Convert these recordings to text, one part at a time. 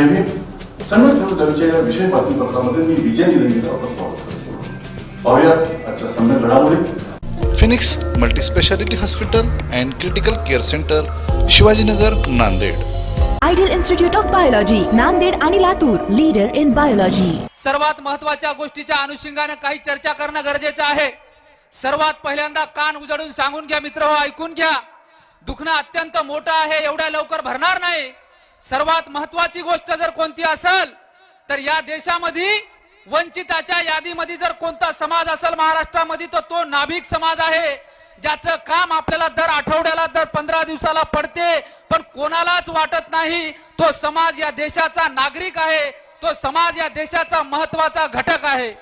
जय भीम संघ रवीच्या या विशेष बातमीपत्रामध्ये मी विजय निलंगेचा आपलं स्वागत करतो. पाहुयात आजच्या घडामोडी. Phoenix multispeciality hospital and critical care centre Shivajinagar Nanded. Ideal institute of biology Nanded आणि लातूर लीडर इन बायोलॉजी. सर्वात महत्त्वाच्या गोष्टीच्या अनुषंगाने काही चर्चा करणं गरजेचं आहे. सर्वात पहिल्यांदा कान उजळून सांगून घ्या मित्र हो ऐकून घ्या. दुखणं अत्यंत मोठं आहे एवढ्या लवकर भरणार नाही. सर्वात महत्वाची गोष्ट जर कोणती असेल तर या देशामध्ये वंचिताच्या यादीमध्ये जर कोणता समाज असेल महाराष्ट्रामध्ये तर तो नाभिक समाज आहे ज्याचं काम आपल्याला दर आठवड्याला दर पंधरा दिवसाला पडते पण कोणालाच वाटत नाही तो समाज या देशाचा नागरिक आहे तो समाज या देशाचा महत्त्वाचा घटक आहे.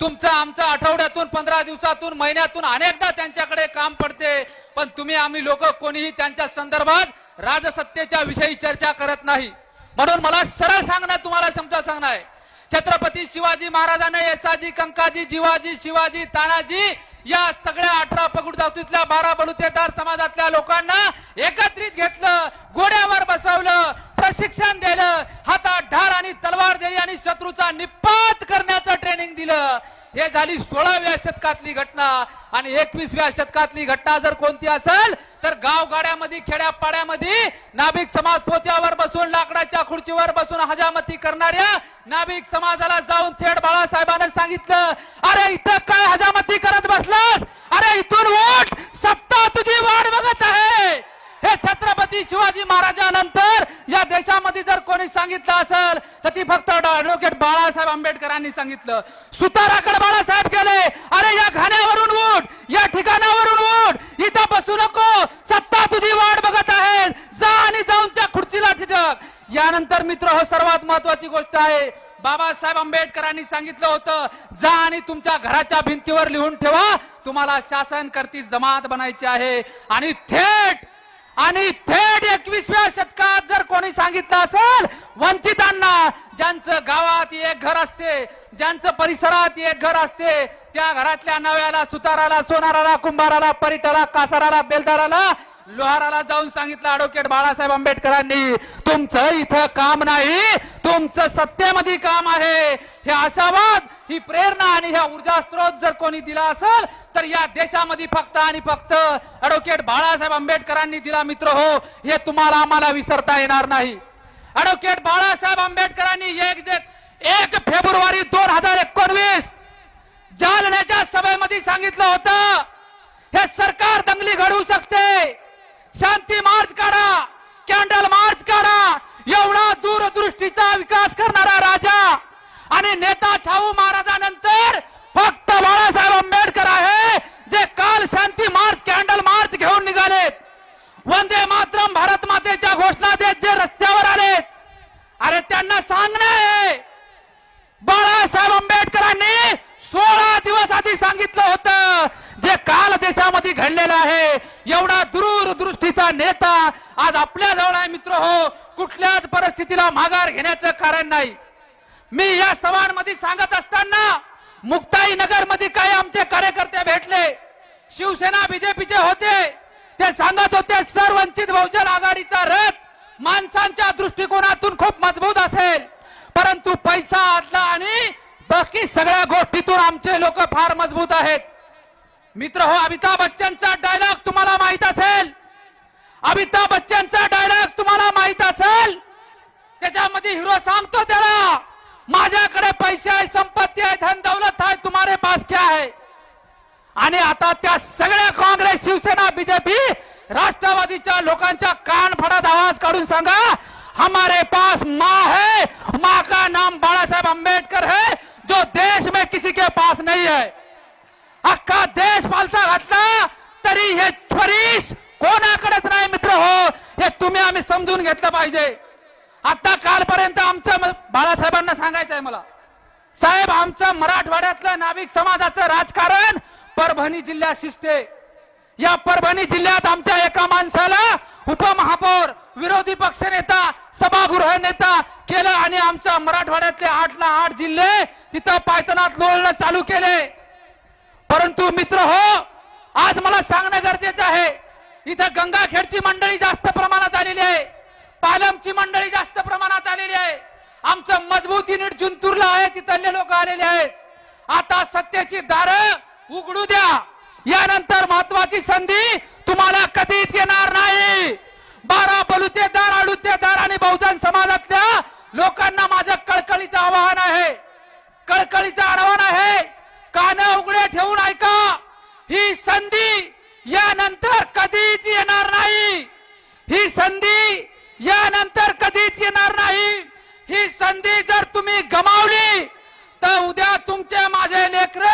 तुमचं आमचं आठवड्यातून पंधरा दिवसातून महिन्यातून अनेकदा त्यांच्याकडे काम पडते पण तुम्ही आम्ही लोक कोणीही त्यांच्या संदर्भात राजसत्तेच्या विषयी चर्चा करत नाही. म्हणून मला सरळ सांगणं तुम्हाला समजा सांगणं आहे. छत्रपती शिवाजी महाराजांना येसाजी कंकाजी जिवाजी शिवाजी तानाजी या सगळ्या अठरा पगड जातीतल्या बारा बलुतेदार समाजातल्या लोकांना एकत्रित घेतलं घोड्यावर बसवलं प्रशिक्षण दिलं हातात ढाल आणि तलवार दिली आणि शत्रूचा निपात करण्याचं ट्रेनिंग दिलं. हे झाली सोळाव्या शतकातली घटना आणि एकवीसव्या शतकातली घटना जर कोणती असेल तर गाव गाड्यामध्ये नाभिक समाज पोत्यावर बसून लाकडाच्या खुर्चीवर बसून हजामती करणाऱ्या नाभिक समाजाला जाऊन थेट बाळासाहेबांना सांगितलं अरे इथं काय हजामती करत बसलास? अरे इथून उठ सत्ता तुझी वाट बघत आहे. हे छत्रपती शिवाजी महाराजांनंतर या देशामध्ये जर कोणी सांगितलं असेल तर ती फक्त ऍडव्होकेट बाळासाहेब आंबेडकरांनी सांगितलं. सुताराकडे बाळासाहेब गेले. अरे या घाण्यावरून उठ. या ठिकाणावरून उठ. इथं बसू नको. सत्ता तुझी वाट बघत आहे जा आणि जाऊन त्या खुर्चीला ठिटक यानंतर मित्र हो सर्वात महत्वाची गोष्ट आहे. बाबासाहेब आंबेडकरांनी सांगितलं होतं जा आणि तुमच्या घराच्या भिंतीवर लिहून ठेवा. तुम्हाला शासन करती जमात बनायची आहे. आणि थेट आणि थेट एकवीसव्या शतकात जर कोणी सांगितलं असेल वंचितांना ज्यांचं गावात एक घर असते ज्यांचं परिसरात एक घर असते त्या घरातल्या नव्याला सुताराला सोनाराला कुंभाराला परिटाला कासाराला बेलदाराला लोहाराला जाऊन सांगितलं अॅडव्होकेट बाळासाहेब आंबेडकरांनी तुमचं इथं काम नाही तुमचं सत्तेमध्ये काम आहे. हे आशावाद ही प्रेरणा आणि ह्या ऊर्जा स्त्रोत जर कोणी दिला असेल तर या देशामध्ये फक्त आणि फक्त ऍडव्होकेट बाळासाहेब आंबेडकरांनी दिला मित्र हो हे तुम्हाला आम्हाला विसरता येणार नाही. ऍडव्होकेट बाळासाहेब आंबेडकरांनी एक जे एक फेब्रुवारी दोन हजार एकोणवीस जालन्याच्या सभेमध्ये सांगितलं होतं हे सरकार दंगली घडवू शकते. शांती मार्च काढा कॅन्डल मार्च काढा एवढा दूरदृष्टीचा विकास करणारा राजा आणि नेता छाऊ महाराजानंतर फक्त बाळासाहेब आंबेडकर आहे जे काल शांती मार्च कॅन्डल मार्च घेऊन निघालेत वंदे मातरम भारत मातेच्या घोषणा देत जे रस्त्यावर आलेत अरे त्यांना सांगणं! बाळासाहेब आंबेडकरांनी सोळा दिवस आधी सांगितलं होतं जे काल देशामध्ये घडलेलं आहे. एवढा दूरदृष्टीचा नेता आज आपल्या जवळ आहे मित्र हो. कुठल्याच परिस्थितीला माघार घेण्याचं कारण नाही. मी या सभांमध्ये सांगत असताना मुक्ताई नगरमध्ये काही आमचे कार्यकर्ते भेटले. शिवसेना बीजेपीचे होते. ते सांगत होते सर वंचित बहुजन आघाडीचा रथ माणसांच्या दृष्टिकोनातून खूप मजबूत असेल. परंतु पैसा आदला आणि बाकी सगळ्या गोष्टीतून आमचे लोक फार मजबूत आहेत. मित्र हो अमिताभ बच्चनचा डायलॉग तुम्हाला माहीत असेल. अमिताभ बच्चनचा डायलॉग तुम्हाला माहीत असेल. त्याच्यामध्ये हिरो सांगतो त्याला माझ्याकडे पैसे आहे संपत्ती आहे धन दौलत आहे तुम्हारे पास क्या है? आणि आता त्या सगळ्या काँग्रेस शिवसेना बीजेपी राष्ट्रवादीच्या लोकांच्या कान फडत आवाज काढून सांगा हमारे पास माँ है माँ का नाम बाळा साहेब है जो देश में किसी के पास नहीं है। अख्खा देश पालता घातला तरी हे फरीस कोणाकडेच नाही मित्र हो हे तुम्ही आम्ही समजून घेतलं पाहिजे. आता कालपर्यंत आमचं बाळासाहेबांना सांगायचंय मला साहेब आमचं मराठवाड्यातलं नाविक समाजाचं राजकारण परभणी जिल्ह्यात शिजते या परभणी जिल्ह्यात आमच्या एका माणसाला उपमहापौर विरोधी पक्ष नेता सभागृह नेता केलं आणि आमच्या मराठवाड्यातले आठला आठ जिल्हे तिथं पायतनात लोळणं चालू केले. परंतु मित्र हो आज मला सांगणं गरजेचं आहे. इथं गंगाखेडची मंडळी जास्त प्रमाणात आलेली आहे. पालमची मंडळी जास्त प्रमाणात आलेली आहे. आमचं मजबूत युनिट जुंतूरला आहे तिथले लोक आलेले आहेत. आता सत्तेची दारं उघडू द्या. यानंतर महत्वाची संधी तुम्हाला कधीच येणार नाही. बारा बलुतेदार अडुतेदार आणि बहुजन समाजातल्या लोकांना माझं कळकळीचं आवाहन आहे. कळकळीचं आवाहन आहे. कान उघडे ठेवून ऐका. ही संधी यानंतर कधीच येणार नाही. ही संधी यानंतर कधी येणार नाही ही संधी जर तुम्ही गमावली तर उद्या तुमचे माझे लेकर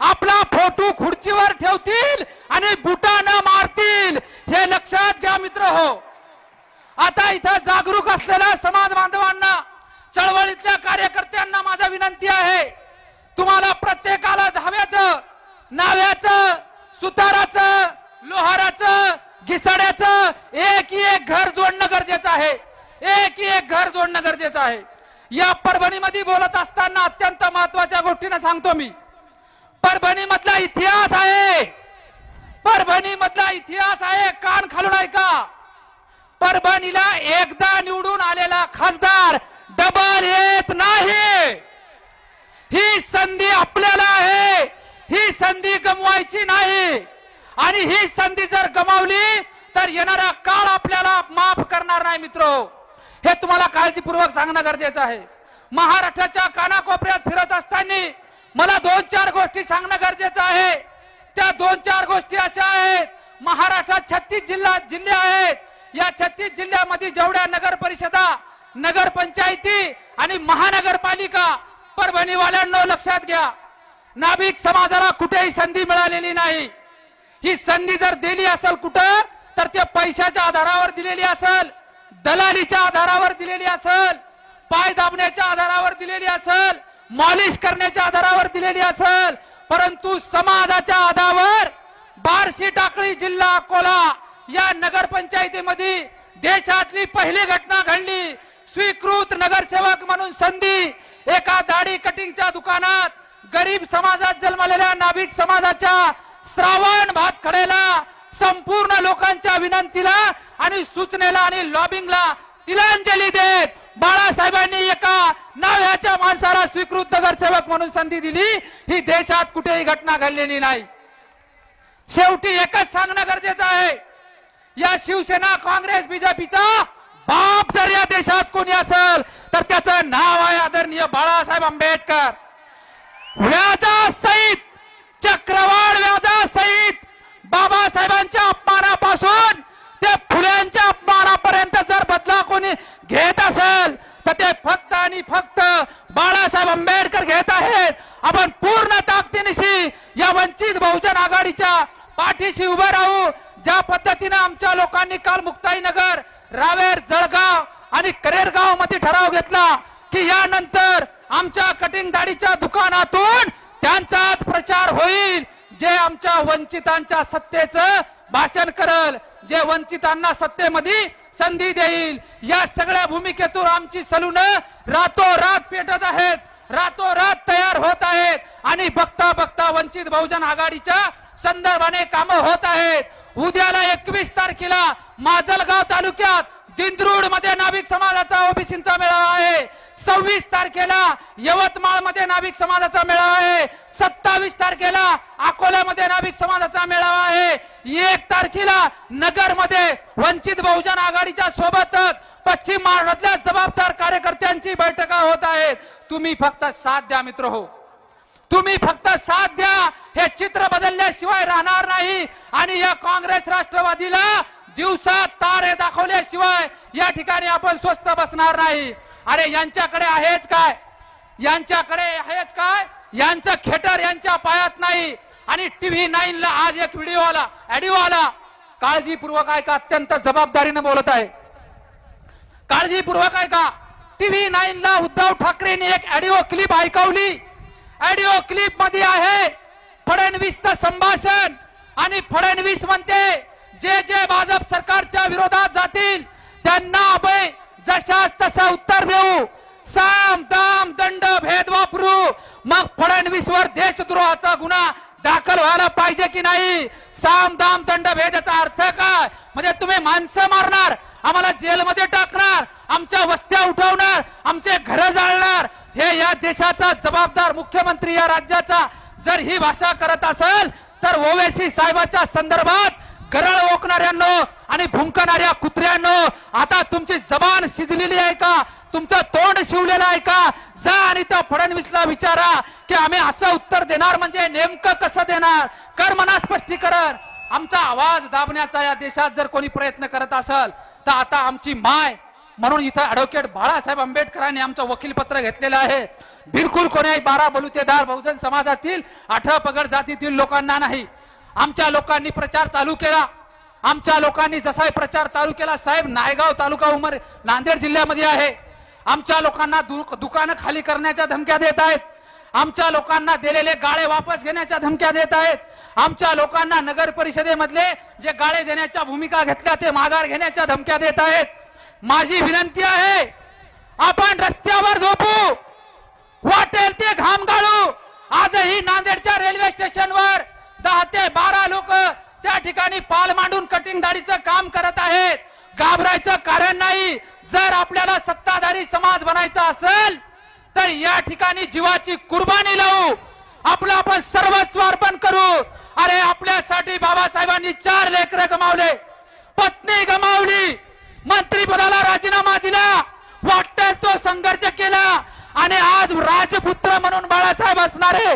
आपला फोटो खुर्चीवर ठेवतील आणि बुटानं मारतील हे लक्षात घ्या मित्र हो आता इथं जागरूक असलेल्या समाज बांधवांना चळवळीतल्या कार्यकर्त्यांना माझा विनंती आहे तुम्हाला प्रत्येकाला धाव्याचं नाव्याचं सुताराचं लोहाराचं घिसाड्याचं एक एक घर जोडणं गरजेचं आहे. एक एक घर जोडणं गरजेचं आहे. या परभणीमध्ये बोलत असताना अत्यंत महत्त्वाच्या गोष्टीनं सांगतो मी. परभणी मधला इतिहास आहे. परभणी मधला इतिहास आहे. कान खालून ऐका. परभणीला एकदा निवडून आलेला खासदार डबल येत नाही. ही संधी आपल्याला आहे. ही संधी गमवायची नाही. आणि ही संधी जर गमावली तर येणारा काळ आपल्याला माफ करणार नाही मित्र. हे तुम्हाला काळजीपूर्वक सांगणं गरजेचं आहे. महाराष्ट्राच्या कानाकोपऱ्यात फिरत असताना मला दोन चार गोष्टी सांगणं गरजेचं आहे. त्या दोन चार गोष्टी अशा आहेत. महाराष्ट्रात छत्तीस जिल्हा जिल्हे आहेत. या छत्तीस जिल्ह्यामध्ये जेवढ्या नगर परिषदा नगर पंचायती आणि महानगरपालिका परभणीवाल्यांना लक्षात घ्या. नाभिक समाजाला कुठेही संधी मिळालेली नाही. ही संधी जर दिली असेल कुठं तर ते पैशाच्या आधारावर दिलेली असेल दलालीच्या आधारावर दिलेली असेल पाय दाबण्याच्या आधारावर दिलेली असेल मॉलिश करण्याच्या आधारावर दिलेली असेल परंतु समाजाच्या आधारावर बार्शी टाकळी जिल्हा अकोला या नगरपंचायतीमध्ये देशातली पहिली घटना घडली. स्वीकृत नगरसेवक म्हणून संधी एका दाढी कटिंगच्या दुकानात गरीब समाजात जन्मलेल्या नाभिक समाजाच्या श्रावण भातखडेला संपूर्ण लोकांच्या विनंतीला आणि सूचनेला आणि लॉबिंगला तिलांजली देत बाळासाहेबांनी एका नाव्याच्या माणसाला स्वीकृत नगरसेवक म्हणून संधी दिली. ही देशात कुठेही घटना घडलेली नाही. शेवटी एकच सांगणं गरजेचं आहे. या शिवसेना काँग्रेस बीजेपीचा बाप जर या देशात कोणी असेल तर त्याचं नाव आहे आदरणीय बाळासाहेब आंबेडकर. व्याजासहित चक्रवाढ व्याजासहित बाबासाहेबांच्या अपमानापासून ते फुल्यांच्या अपमानापर्यंत जर बदला कोणी घेत असेल तर ते फक्त आणि फक्त बाळासाहेब आंबेडकर घेत आहेत. आपण पूर्ण ताकदीनिशी या वंचित बहुजन आघाडीच्या पाठीशी उभे राहू ज्या पद्धतीनं आमच्या लोकांनी काल मुक्ताईनगर रावेर जळगाव आणि करेरगावमध्ये ठराव घेतला की यानंतर आमच्या कटिंग दाढीच्या दुकानातून त्यांचा होईल. जे आमच्या वंचितांच्या सत्तेचं भाषण करल जे वंचितांना सत्तेमध्ये संधी देईल या सगळ्या भूमिकेतून आमची सलून रातोरात पेटत आहेत. रातोरात तयार होत आहेत. आणि बघता बघता वंचित बहुजन आघाडीच्या संदर्भाने कामं होत आहेत. उद्याला एकवीस तारखेला माजलगाव तालुक्यात दिंद्रूडमध्ये नाभिक समाजाचा ओबीसीचा मेळावा आहे. सव्वीस तारखेला यवतमाळमध्ये नाभिक समाजाचा मेळावा आहे. सत्तावीस तारखेला अकोल्यामध्ये नाभिक समाजाचा मेळावा आहे. एक तारखेला नगरमध्ये वंचित बहुजन आघाडीच्या सोबतच पश्चिम महाराष्ट्रातल्या जबाबदार कार्यकर्त्यांची बैठका होत आहेत. तुम्ही फक्त साथ द्या मित्र हो. तुम्ही फक्त साथ द्या. हे चित्र बदलल्याशिवाय राहणार नाही. आणि या काँग्रेस राष्ट्रवादीला दिवसात तारे दाखवल्याशिवाय या ठिकाणी आपण स्वस्त बसणार नाही. अरे यांच्याकडे आहेच काय? यांच्याकडे आहेच काय? यांचं खेटर यांच्या पायात नाही आणि टीव्ही नाईन ला आज एक व्हिडिओ आला ऍडिओ आला. काळजीपूर्वक ऐका अत्यंत जबाबदारीने बोलत आहे. काळजीपूर्वक ऐका. टीव्ही नाईन ला उद्धव ठाकरेंनी एक ऑडिओ क्लिप ऐकवली. ऑडिओ क्लिपमध्ये आहे फडणवीसचं संभाषण. आणि फडणवीस म्हणते जे जे भाजप सरकारच्या विरोधात जातील त्यांना आपण जशास तसं उत्तर देऊ. साम दाम दंड भेद वापरू. मग फडणवीसवर देशद्रोहाचा गुन्हा दाखल व्हायला पाहिजे की नाही? साम दाम दंड भेद याचा अर्थ काय? म्हणजे तुम्ही माणसं मारणार आम्हाला जेलमध्ये टाकणार आमच्या वस्त्या उठवणार आमचे घर जाळणार. हे या देशाचा जबाबदार मुख्यमंत्री या राज्याचा. जर ही भाषा करत असेल तर ओवेसी साहेबाच्या संदर्भात गरळ ओकणाऱ्यांनो आणि भुंकणाऱ्या कुत्र्यांनो आता तुमची जबान शिजलेली आहे का? तुमचं तोंड शिवलेलं आहे का? जा आणि त्या फडणवीसला विचारा की आम्ही असं उत्तर देणार म्हणजे नेमकं कसं देणार? कर मना स्पष्टीकरण. आमचा आवाज दाबण्याचा या देशात जर कोणी प्रयत्न करत असेल तर आता आमची माय म्हणून इथं ऍडव्होकेट बाळासाहेब आंबेडकरांनी आमचं वकीलपत्र घेतलेलं आहे. बिलकुल कोणी बारा बलुतेदार बहुजन समाजातील अठरा पगड जातीतील लोकांना नाही. आमच्या लोकांनी प्रचार चालू केला. आमच्या लोकांनी जसा प्रचार चालू केला साहेब नायगाव तालुका उमर नांदेड जिल्ह्यामध्ये आहे. आमच्या लोकांना दु- दुकानं खाली करण्याच्या धमक्या देत आहेत. आमच्या लोकांना दिलेले गाळे वापस घेण्याच्या धमक्या देत आहेत. आमच्या लोकांना नगर परिषदेमधले जे गाळे देण्याच्या भूमिका घेतल्या ते माघार घेण्याच्या धमक्या देत आहेत. माझी विनंती आहे आपण रस्त्यावर झोपू. वाटेल ते घाम गाळू आजही नांदेडच्या रेल्वे स्टेशनवर दहा ते बारा लोक त्या ठिकाणी पाल मांडून कटिंग दाढीचं काम करत आहेत. घाबरायचं कारण नाही. जर आपल्याला सत्ताधारी समाज बनायचा असेल तर या ठिकाणी जीवाची कुर्बानी लावू. आपलं आपण सर्वस्व अर्पण करू. अरे आपल्यासाठी बाबासाहेबांनी चार लेकरं गमावले. पत्नी गमावली. मंत्रीपदाला राजीनामा दिला. वाटेल तो संघर्ष केला. आणि आज राजपुत्र म्हणून बाळासाहेब असणारे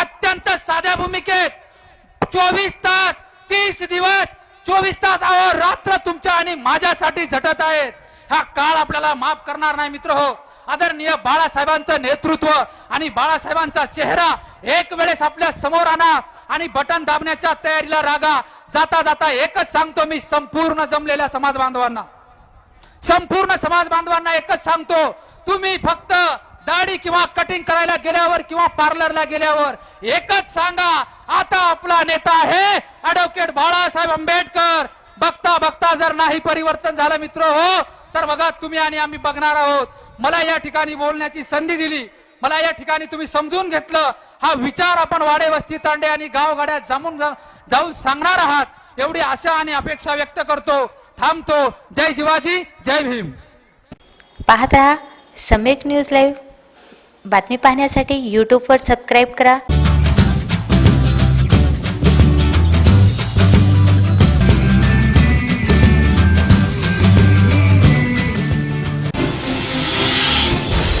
अत्यंत साध्या भूमिकेत चोवीस तास तीस दिवस चोवीस तास अहो रात्र तुमच्या आणि माझ्यासाठी झटत आहेत. हा काळ आपल्याला माफ करणार नाही मित्र हो. आदरणीय बाळासाहेबांचं नेतृत्व आणि बाळासाहेबांचा चेहरा एक वेळेस आपल्यासमोर आणा आणि बटन दाबण्याच्या तयारीला रागा. जाता जाता एकच सांगतो मी संपूर्ण जमलेल्या समाज बांधवांना. संपूर्ण समाज बांधवांना एकच सांगतो तुम्ही फक्त दाढी किंवा कटिंग करायला गेल्यावर किंवा पार्लरला गेल्यावर एकच सांगा आता आपला नेता आहे ऍडव्होकेट बाळासाहेब आंबेडकर. बघता बघता जर नाही परिवर्तन झालं मित्र हो तर बघा तुम्ही आणि आम्ही बघणार आहोत. मला या ठिकाणी बोलण्याची संधी दिली. मला या ठिकाणी तुम्ही समजून घेतलं. हा विचार आपण वाडे वस्ती तांडे आणि गावगाड्यात जमून जा- जाऊन सांगणार आहात. एवढी आशा आणि अपेक्षा व्यक्त करतो थांबतो. जय शिवाजी जय भीम. पाहत राहा सम्यक न्यूज लाईव्ह. बातमी पाहण्यासाठी यूट्यूबवर सबस्क्राईब करा.